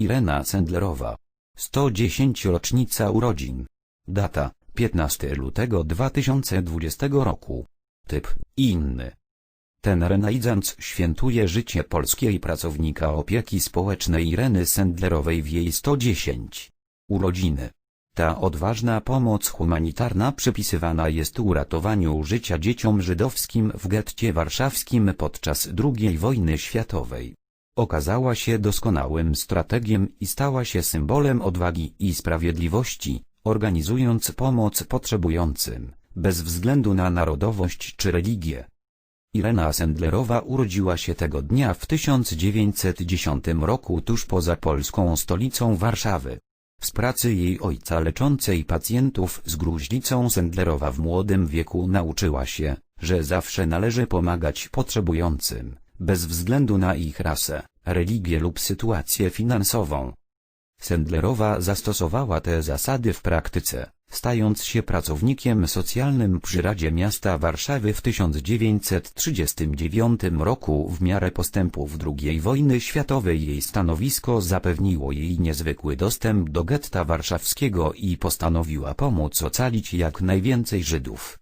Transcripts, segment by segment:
Irena Sendlerowa. 110 rocznica urodzin. Data 15 lutego 2020 roku. Typ inny. Ten renaissance świętuje życie polskiej pracownika opieki społecznej Ireny Sendlerowej w jej 110 urodziny. Ta odważna pomoc humanitarna przypisywana jest uratowaniu życia dzieciom żydowskim w getcie warszawskim podczas II wojny światowej. Okazała się doskonałym strategiem i stała się symbolem odwagi i sprawiedliwości, organizując pomoc potrzebującym, bez względu na narodowość czy religię. Irena Sendlerowa urodziła się tego dnia w 1910 roku tuż poza polską stolicą Warszawy. Z pracy jej ojca leczącej pacjentów z gruźlicą Sendlerowa w młodym wieku nauczyła się, że zawsze należy pomagać potrzebującym, bez względu na ich rasę, religię lub sytuację finansową. Sendlerowa zastosowała te zasady w praktyce, stając się pracownikiem socjalnym przy Radzie Miasta Warszawy w 1939 roku w miarę postępów II wojny światowej jej stanowisko zapewniło jej niezwykły dostęp do getta warszawskiego i postanowiła pomóc ocalić jak najwięcej Żydów.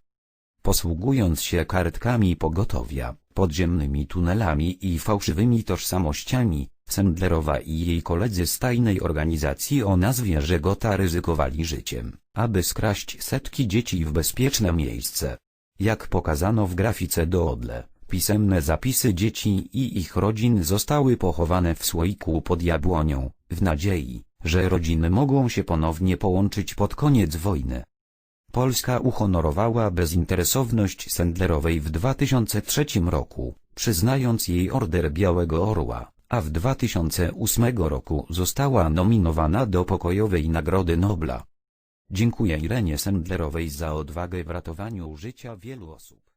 Posługując się kartkami pogotowia, podziemnymi tunelami i fałszywymi tożsamościami, Sendlerowa i jej koledzy z tajnej organizacji o nazwie Żegota ryzykowali życiem, aby skraść setki dzieci w bezpieczne miejsce. Jak pokazano w grafice do odle, pisemne zapisy dzieci i ich rodzin zostały pochowane w słoiku pod jabłonią, w nadziei, że rodziny mogą się ponownie połączyć pod koniec wojny. Polska uhonorowała bezinteresowność Sendlerowej w 2003 roku, przyznając jej Order Białego Orła, a w 2008 roku została nominowana do Pokojowej Nagrody Nobla. Dziękuję Irenie Sendlerowej za odwagę w ratowaniu życia wielu osób.